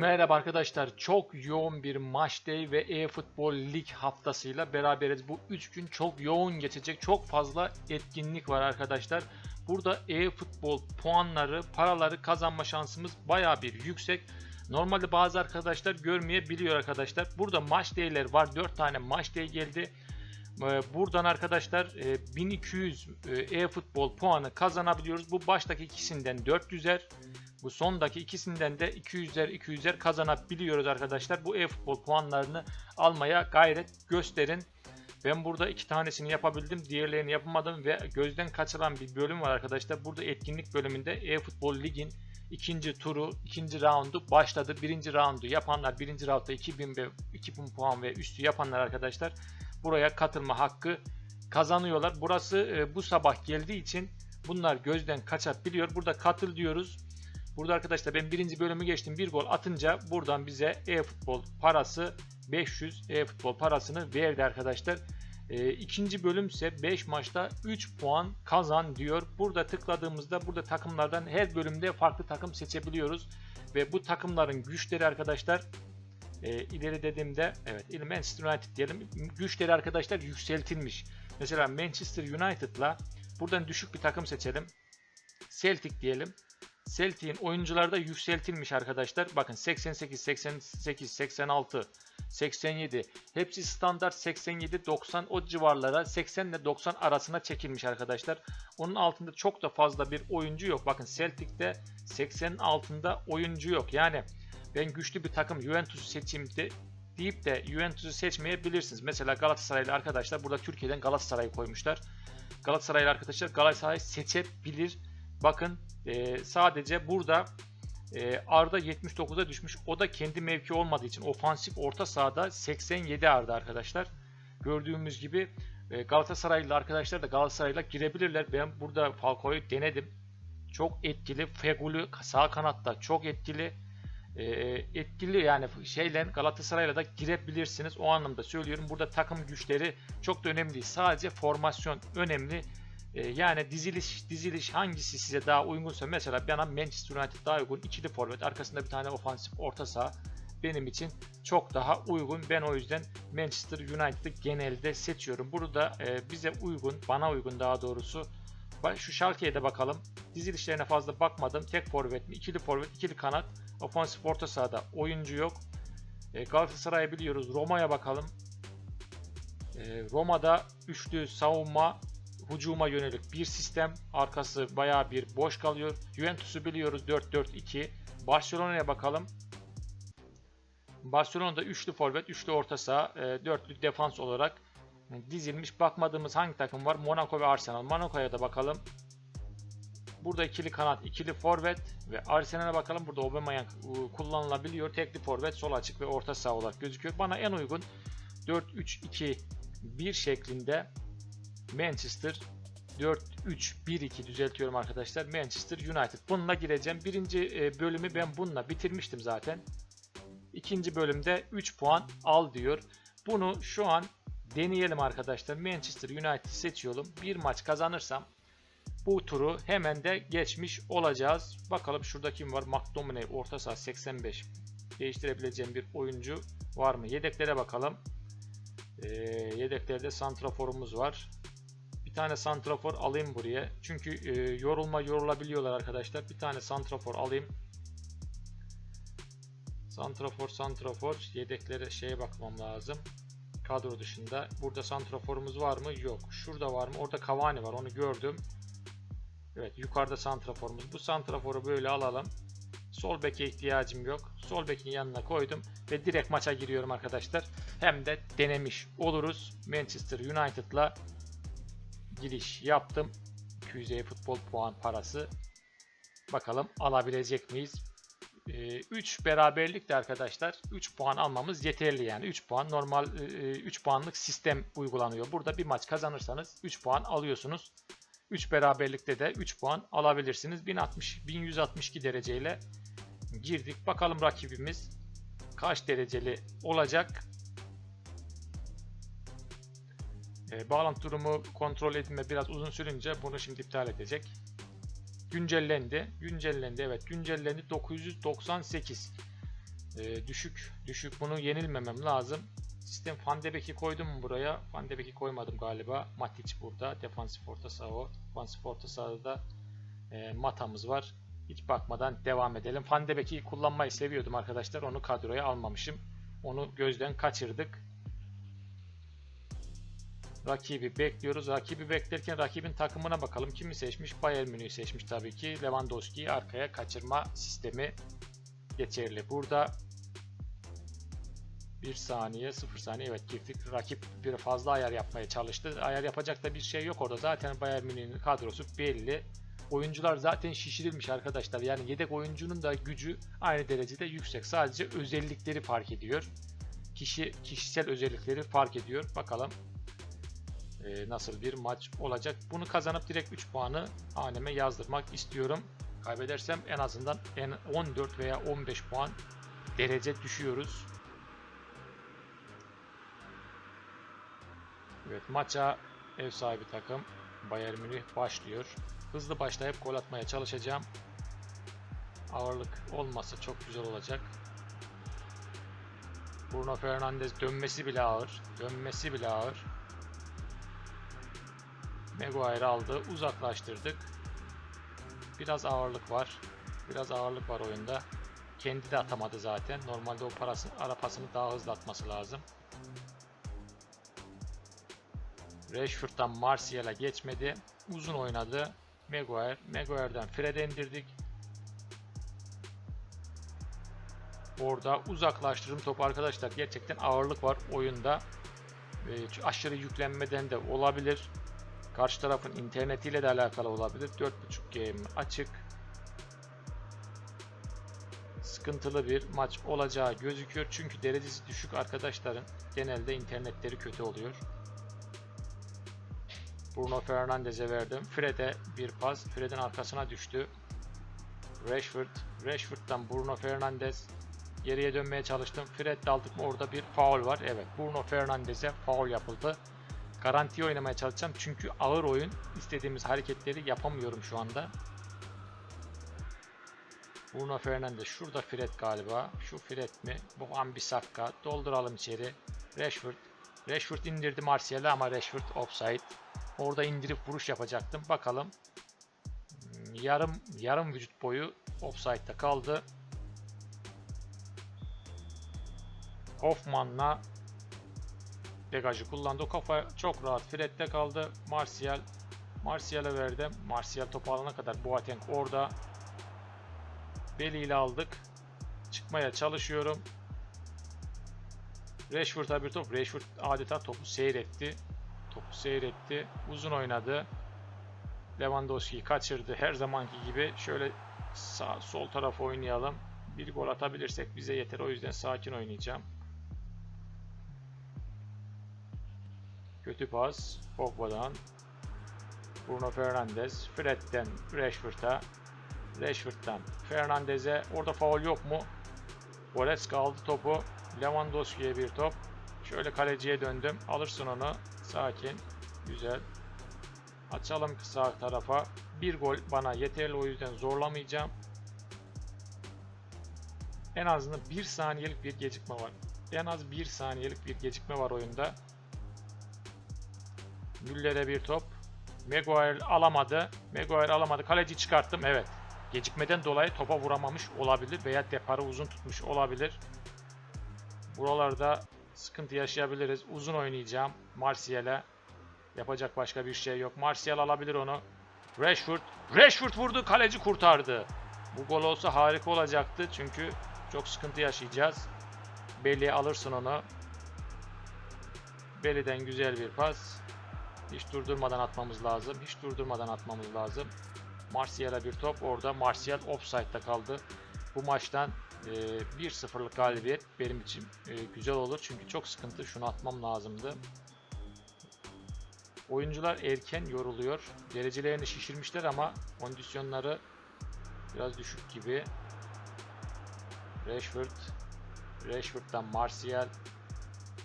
Merhaba arkadaşlar. Çok yoğun bir maç day ve e-futbol lig haftasıyla beraberiz. Bu 3 gün çok yoğun geçecek. Çok fazla etkinlik var arkadaşlar. Burada e-futbol puanları, paraları kazanma şansımız baya bir yüksek. Normalde bazı arkadaşlar görmeyebiliyor arkadaşlar. Burada maç day'ler var. 4 tane maç day geldi. Ee, Buradan arkadaşlar e, 1200 e, e-futbol puanı kazanabiliyoruz. Bu baştaki ikisinden 400'er. Bu sondaki ikisinden de 200'er 200'er kazanabiliyoruz arkadaşlar. Bu e-futbol puanlarını almaya gayret gösterin. Ben burada iki tanesini yapabildim. Diğerlerini yapamadım ve gözden kaçıran bir bölüm var arkadaşlar. Burada etkinlik bölümünde e-futbol ligin ikinci turu, ikinci roundu başladı. Birinci roundu yapanlar, birinci roundda 2000, ve 2000 puan ve üstü yapanlar arkadaşlar buraya katılma hakkı kazanıyorlar. Burası e, bu sabah geldiği için bunlar gözden kaçabiliyor. Burada katıl diyoruz. Burada arkadaşlar ben birinci bölümü geçtim. Bir gol atınca buradan bize e-futbol parası 500 e-futbol parasını verdi arkadaşlar. E, ikinci bölüm ise 5 maçta 3 puan kazan diyor. Burada tıkladığımızda burada takımlardan her bölümde farklı takım seçebiliyoruz. Ve bu takımların güçleri arkadaşlar e, ileri dediğimde evet Manchester United diyelim güçleri arkadaşlar yükseltilmiş. Mesela Manchester United'la buradan düşük bir takım seçelim. Celtic diyelim. Celtic'in oyuncuları da yükseltilmiş arkadaşlar. Bakın 88, 88, 86, 87 hepsi standart 87, 90 o civarlara 80 ile 90 arasına çekilmiş arkadaşlar. Onun altında çok da fazla bir oyuncu yok. Bakın Celtic'te 80'in altında oyuncu yok. Yani ben güçlü bir takım Juventus'u seçeyim de deyip de Juventus'u seçmeyebilirsiniz. Mesela Galatasaraylı arkadaşlar burada Türkiye'den Galatasaray'ı koymuşlar. Galatasaraylı arkadaşlar Galatasaray seçebilir. Bakın e, sadece burada e, Arda 79'a düşmüş. O da kendi mevki olmadığı için ofansif orta sahada 87 Arda arkadaşlar. Gördüğümüz gibi e, Galatasaraylı arkadaşlar da Galatasaray'la girebilirler. Ben burada Falcao'yu denedim. Çok etkili. Feguli sağ kanatta çok etkili. E, etkili yani şeyle Galatasaray'la da girebilirsiniz. O anlamda söylüyorum. Burada takım güçleri çok da önemli değil. Sadece formasyon önemli. E, yani diziliş diziliş hangisi size daha uygunsa mesela bana Manchester United daha uygun. ikili forvet arkasında bir tane ofansif orta saha benim için çok daha uygun. Ben o yüzden Manchester United'ı genelde seçiyorum. Burada e, bize uygun, bana uygun daha doğrusu. Şu Schalke'ye de bakalım. Dizilişlerine fazla bakmadım. Tek forvet mi? ikili forvet, ikili kanat. Ofansif orta sahada oyuncu yok. E, Galatasaray'ı biliyoruz. Roma'ya bakalım. E, Roma'da üçlü savunma, hücuma yönelik bir sistem. Arkası baya bir boş kalıyor. Juventus'u biliyoruz 4-4-2. Barcelona'ya bakalım. Barcelona'da üçlü forvet, üçlü orta saha, e, dörtlü defans olarak dizilmiş. Bakmadığımız hangi takım var? Monaco ve Arsenal. Monaco'ya da bakalım. Burada ikili kanat, ikili forvet ve Arsenal'e bakalım. Burada Aubameyang kullanılabiliyor. Tekli forvet, sol açık ve orta saha olarak gözüküyor. Bana en uygun 4-3-2-1 şeklinde Manchester 4-3-1-2 düzeltiyorum arkadaşlar. Manchester United. Bununla gireceğim. Birinci e, bölümü ben bununla bitirmiştim zaten. İkinci bölümde 3 puan al diyor. Bunu şu an deneyelim arkadaşlar. Manchester United seçiyorum. Bir maç kazanırsam bu turu hemen de geçmiş olacağız. Bakalım şurada kim var? McTominay orta saha 85. Değiştirebileceğim bir oyuncu var mı? Yedeklere bakalım. Ee, yedeklerde santraforumuz var. Tane santrafor alayım buraya. Çünkü e, yorulma yorulabiliyorlar arkadaşlar. Bir tane santrafor alayım. Santrafor santrafor yedeklere şeye bakmam lazım. Kadro dışında. Burada santraforumuz var mı? Yok. Şurada var mı? Orada Cavani var. Onu gördüm. Evet yukarıda santraforumuz. Bu santraforu böyle alalım. Sol beke ihtiyacım yok. Sol bekin yanına koydum ve direkt maça giriyorum arkadaşlar. Hem de denemiş oluruz. Manchester United'la giriş yaptım. 200 e futbol puan parası. Bakalım alabilecek miyiz? 3 ee, beraberlik de arkadaşlar 3 puan almamız yeterli yani 3 puan normal 3 puanlık sistem uygulanıyor. Burada bir maç kazanırsanız 3 puan alıyorsunuz. 3 beraberlikte de 3 puan alabilirsiniz. 1060 1162 dereceyle girdik. Bakalım rakibimiz kaç dereceli olacak. E, bağlantı durumu kontrol edilme biraz uzun sürünce bunu şimdi iptal edecek. Güncellendi. Güncellendi. Evet güncellendi. 998. Ee, düşük. Düşük. Bunu yenilmemem lazım. Sistem Van de koydum mu buraya? Van de koymadım galiba. Matic burada. Defansif orta saha o. Defansif orta sahada da e, Mata'mız var. Hiç bakmadan devam edelim. Van de kullanmayı seviyordum arkadaşlar. Onu kadroya almamışım. Onu gözden kaçırdık. Rakibi bekliyoruz. Rakibi beklerken rakibin takımına bakalım. Kimi seçmiş? Bayern Münih'i seçmiş tabii ki. Lewandowski'yi arkaya kaçırma sistemi geçerli. Burada 1 saniye 0 saniye evet girdik. Rakip bir fazla ayar yapmaya çalıştı. Ayar yapacak da bir şey yok orada. Zaten Bayern Münih'in kadrosu belli. Oyuncular zaten şişirilmiş arkadaşlar. Yani yedek oyuncunun da gücü aynı derecede yüksek. Sadece özellikleri fark ediyor. Kişi kişisel özellikleri fark ediyor. Bakalım e, nasıl bir maç olacak. Bunu kazanıp direkt 3 puanı haneme yazdırmak istiyorum. Kaybedersem en azından en 14 veya 15 puan derece düşüyoruz. Evet maça ev sahibi takım Bayern Münih başlıyor. Hızlı başlayıp gol atmaya çalışacağım. Ağırlık olmasa çok güzel olacak. Bruno Fernandes dönmesi bile ağır. Dönmesi bile ağır. Maguire aldı. Uzaklaştırdık. Biraz ağırlık var. Biraz ağırlık var oyunda. Kendi de atamadı zaten. Normalde o parası, ara pasını daha hızlı atması lazım. Rashford'dan Martial'a geçmedi. Uzun oynadı. Maguire. Maguire'den Fred'e indirdik. Orada uzaklaştırım topu arkadaşlar. Gerçekten ağırlık var oyunda. Ee, aşırı yüklenmeden de olabilir. Karşı tarafın internetiyle de alakalı olabilir. 4.5 game açık. Sıkıntılı bir maç olacağı gözüküyor. Çünkü derecesi düşük arkadaşların genelde internetleri kötü oluyor. Bruno Fernandes'e verdim. Fred'e bir pas. Fred'in arkasına düştü. Rashford. Rashford'dan Bruno Fernandes. Geriye dönmeye çalıştım. Fred aldık mı orada bir foul var. Evet Bruno Fernandes'e foul yapıldı. Garanti oynamaya çalışacağım. Çünkü ağır oyun. istediğimiz hareketleri yapamıyorum şu anda. Bruno Fernandes. Şurada Fred galiba. Şu Fred mi? Bu Ambisakka. Dolduralım içeri. Rashford. Rashford indirdi Martial'e ama Rashford offside. Orada indirip vuruş yapacaktım. Bakalım. Hmm, Yarım yarım vücut boyu offside'da kaldı. Hoffman'la degajı kullandı. O kafa çok rahat Fred'de kaldı. Martial Martial'e verdim. Martial topu alana kadar Boateng orada. Beli ile aldık. Çıkmaya çalışıyorum. Rashford'a bir top. Rashford adeta topu seyretti. Topu seyretti. Uzun oynadı. Lewandowski'yi kaçırdı. Her zamanki gibi şöyle sağ sol tarafa oynayalım. Bir gol atabilirsek bize yeter. O yüzden sakin oynayacağım. Kötü pas. Pogba'dan. Bruno Fernandes. Fred'den Rashford'a. Rashford'dan Fernandez'e. Orada faul yok mu? Goretzka aldı topu. Lewandowski'ye bir top. Şöyle kaleciye döndüm. Alırsın onu. Sakin. Güzel. Açalım sağ tarafa. Bir gol bana yeterli o yüzden zorlamayacağım. En azından bir saniyelik bir gecikme var. En az bir saniyelik bir gecikme var oyunda. Müller'e bir top. Maguire alamadı. Maguire alamadı. Kaleci çıkarttım. Evet. Gecikmeden dolayı topa vuramamış olabilir veya deparı uzun tutmuş olabilir. Buralarda sıkıntı yaşayabiliriz. Uzun oynayacağım Martial'e. Yapacak başka bir şey yok. Martial alabilir onu. Rashford. Rashford vurdu. Kaleci kurtardı. Bu gol olsa harika olacaktı. Çünkü çok sıkıntı yaşayacağız. Belli alırsın onu. Beli'den güzel bir pas. Hiç durdurmadan atmamız lazım. Hiç durdurmadan atmamız lazım. Martial'a bir top. Orada Martial offside'da kaldı. Bu maçtan e, 1-0'lık galibiyet benim için e, güzel olur. Çünkü çok sıkıntı. Şunu atmam lazımdı. Oyuncular erken yoruluyor. Derecelerini şişirmişler ama kondisyonları biraz düşük gibi. Rashford. Rashford'dan Martial.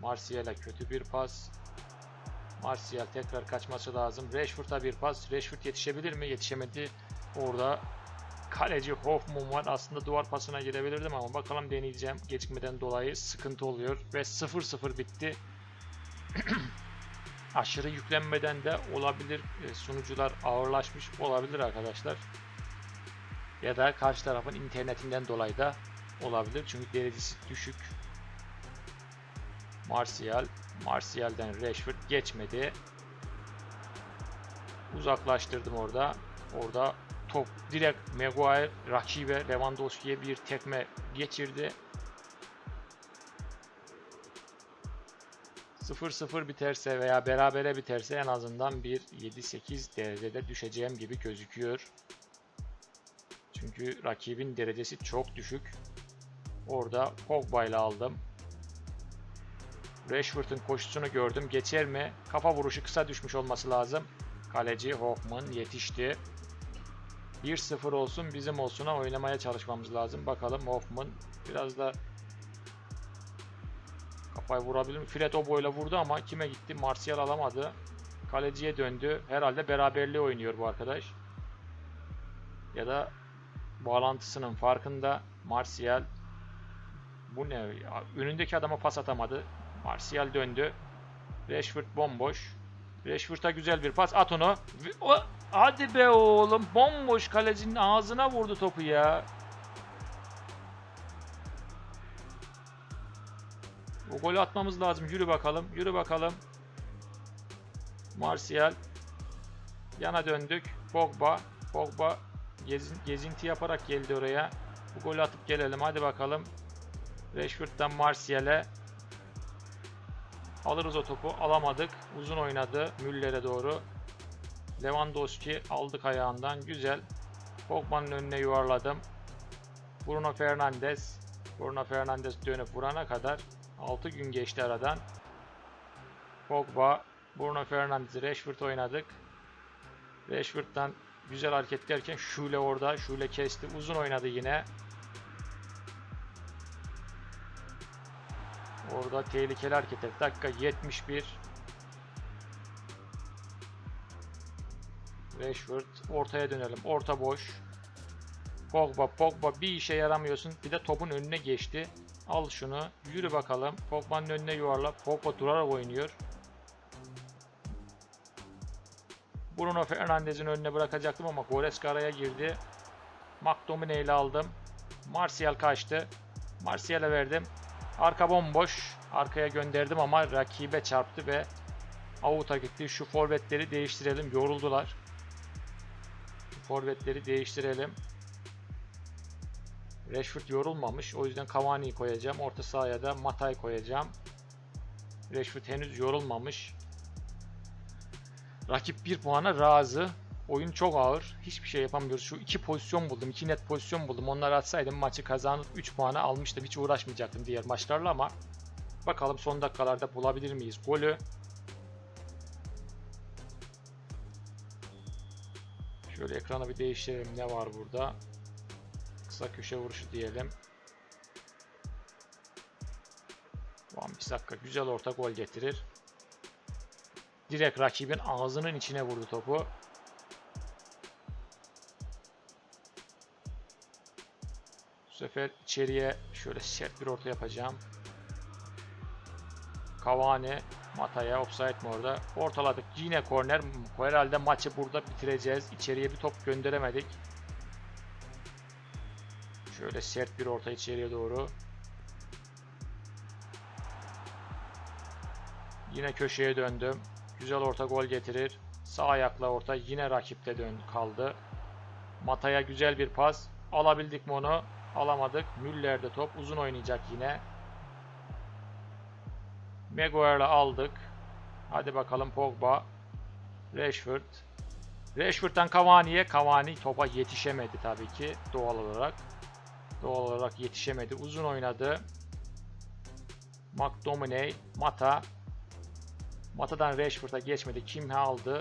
Martial'e kötü bir pas. Martial tekrar kaçması lazım. Rashford'a bir pas. Rashford yetişebilir mi? Yetişemedi. Orada Kaleci Hoffman var. Aslında duvar pasına girebilirdim ama bakalım deneyeceğim. Gecikmeden dolayı sıkıntı oluyor. Ve 0-0 bitti. Aşırı yüklenmeden de olabilir. E, Sunucular ağırlaşmış olabilir arkadaşlar. Ya da karşı tarafın internetinden dolayı da olabilir. Çünkü derecesi düşük. Martial. Martial'den Rashford geçmedi. Uzaklaştırdım orada. Orada top direkt Maguire rakibe Lewandowski'ye bir tekme geçirdi. 0-0 biterse veya berabere biterse en azından bir 7-8 derecede düşeceğim gibi gözüküyor. Çünkü rakibin derecesi çok düşük. Orada Pogba ile aldım. Rashford'un koşusunu gördüm. Geçer mi? Kafa vuruşu kısa düşmüş olması lazım. Kaleci Hoffman yetişti. 1-0 olsun bizim olsuna oynamaya çalışmamız lazım. Bakalım Hoffman biraz da kafayı vurabilir mi? Fred o boyla vurdu ama kime gitti? Martial alamadı. Kaleciye döndü. Herhalde beraberliği oynuyor bu arkadaş. Ya da bağlantısının farkında Martial bu ne? ya? Önündeki adama pas atamadı. Martial döndü. Rashford bomboş. Rashford'a güzel bir pas. At onu. O, hadi be oğlum. Bomboş kalecinin ağzına vurdu topu ya. O golü atmamız lazım. Yürü bakalım. Yürü bakalım. Martial. Yana döndük. Pogba. Pogba gezin, gezinti yaparak geldi oraya. Bu golü atıp gelelim. Hadi bakalım. Rashford'dan Martial'e. Alırız o topu. Alamadık. Uzun oynadı. Müller'e doğru. Lewandowski aldık ayağından. Güzel. Pogba'nın önüne yuvarladım. Bruno Fernandes. Bruno Fernandes dönüp vurana kadar 6 gün geçti aradan. Pogba, Bruno Fernandes, Rashford oynadık. Rashford'dan güzel hareket derken Şule orada. Şule kesti. Uzun oynadı yine. Orada tehlikeli hareket etti. Dakika 71. Rashford. Ortaya dönelim. Orta boş. Pogba, Pogba bir işe yaramıyorsun. Bir de topun önüne geçti. Al şunu. Yürü bakalım. Pogba'nın önüne yuvarla. Pogba durarak oynuyor. Bruno Fernandes'in önüne bırakacaktım ama Goretzka araya girdi. McTominay ile aldım. Martial kaçtı. Martial'e verdim. Arka bomboş. Arkaya gönderdim ama rakibe çarptı ve out'a gitti. Şu forvetleri değiştirelim. Yoruldular. Forvetleri değiştirelim. Rashford yorulmamış. O yüzden Cavani'yi koyacağım. Orta sahaya da Matay koyacağım. Rashford henüz yorulmamış. Rakip 1 puana razı. Oyun çok ağır. Hiçbir şey yapamıyoruz. Şu iki pozisyon buldum. iki net pozisyon buldum. Onları atsaydım maçı kazanıp 3 puanı almıştım. Hiç uğraşmayacaktım diğer maçlarla ama bakalım son dakikalarda bulabilir miyiz golü. Şöyle ekranı bir değiştirelim. Ne var burada? Kısa köşe vuruşu diyelim. Van Bissaka güzel orta gol getirir. Direkt rakibin ağzının içine vurdu topu. Sefer içeriye şöyle sert bir orta yapacağım. Cavani Mata'ya offside mi orada? Ortaladık. Yine korner. Herhalde maçı burada bitireceğiz. İçeriye bir top gönderemedik. Şöyle sert bir orta içeriye doğru. Yine köşeye döndüm. Güzel orta gol getirir. Sağ ayakla orta yine rakipte dön kaldı. Mata'ya güzel bir pas. Alabildik mi onu? Alamadık. Müller'de top. Uzun oynayacak yine. Maguire'la aldık. Hadi bakalım Pogba. Rashford. Rashford'dan Cavani'ye. Cavani topa yetişemedi tabii ki doğal olarak. Doğal olarak yetişemedi. Uzun oynadı. McDominay, Mata. Mata'dan Rashford'a geçmedi. Kimhe aldı.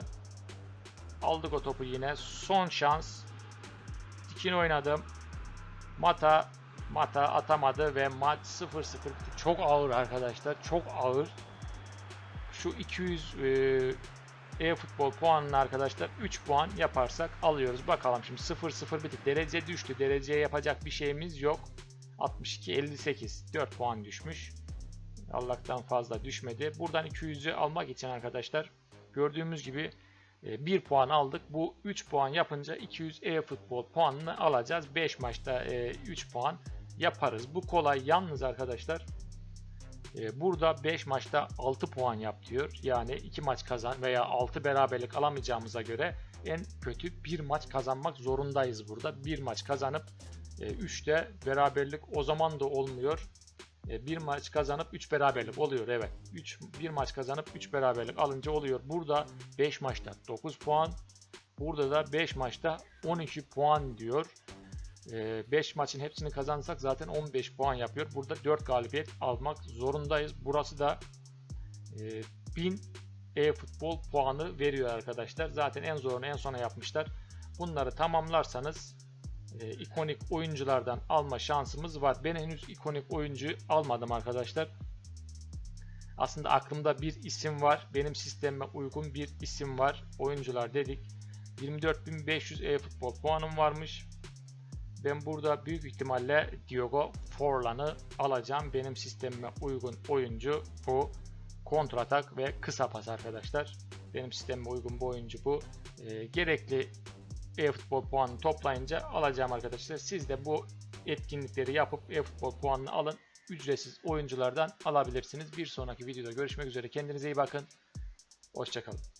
Aldık o topu yine. Son şans. Dikini oynadım. Mata Mata atamadı ve maç 0-0 bitti. Çok ağır arkadaşlar. Çok ağır. Şu 200 e, e-futbol puanını arkadaşlar 3 puan yaparsak alıyoruz. Bakalım şimdi 0-0 bitik. Derece düştü. Dereceye yapacak bir şeyimiz yok. 62-58 4 puan düşmüş. Allah'tan fazla düşmedi. Buradan 200'ü almak için arkadaşlar gördüğümüz gibi 1 puan aldık. Bu 3 puan yapınca 200 e-futbol puanını alacağız. 5 maçta 3 puan yaparız. Bu kolay. Yalnız arkadaşlar e, burada 5 maçta 6 puan yap diyor. Yani 2 maç kazan veya 6 beraberlik alamayacağımıza göre en kötü 1 maç kazanmak zorundayız burada. 1 maç kazanıp 3'te beraberlik o zaman da olmuyor. E, bir maç kazanıp 3 beraberlik oluyor evet. 3 bir maç kazanıp 3 beraberlik alınca oluyor. Burada 5 maçta 9 puan. Burada da 5 maçta 12 puan diyor. 5 maçın hepsini kazansak zaten 15 puan yapıyor. Burada 4 galibiyet almak zorundayız. Burası da 1000 e-futbol puanı veriyor arkadaşlar. Zaten en zorunu en sona yapmışlar. Bunları tamamlarsanız e, ikonik oyunculardan alma şansımız var. Ben henüz ikonik oyuncu almadım arkadaşlar. Aslında aklımda bir isim var. Benim sistemime uygun bir isim var. Oyuncular dedik. 24.500 e-futbol puanım varmış. Ben burada büyük ihtimalle Diogo Forlan'ı alacağım. Benim sistemime uygun oyuncu bu. Kontratak ve kısa pas arkadaşlar. Benim sistemime uygun bu oyuncu bu. E, gerekli e-futbol puanını toplayınca alacağım arkadaşlar. Siz de bu etkinlikleri yapıp e-futbol puanını alın. Ücretsiz oyunculardan alabilirsiniz. Bir sonraki videoda görüşmek üzere. Kendinize iyi bakın. Hoşçakalın.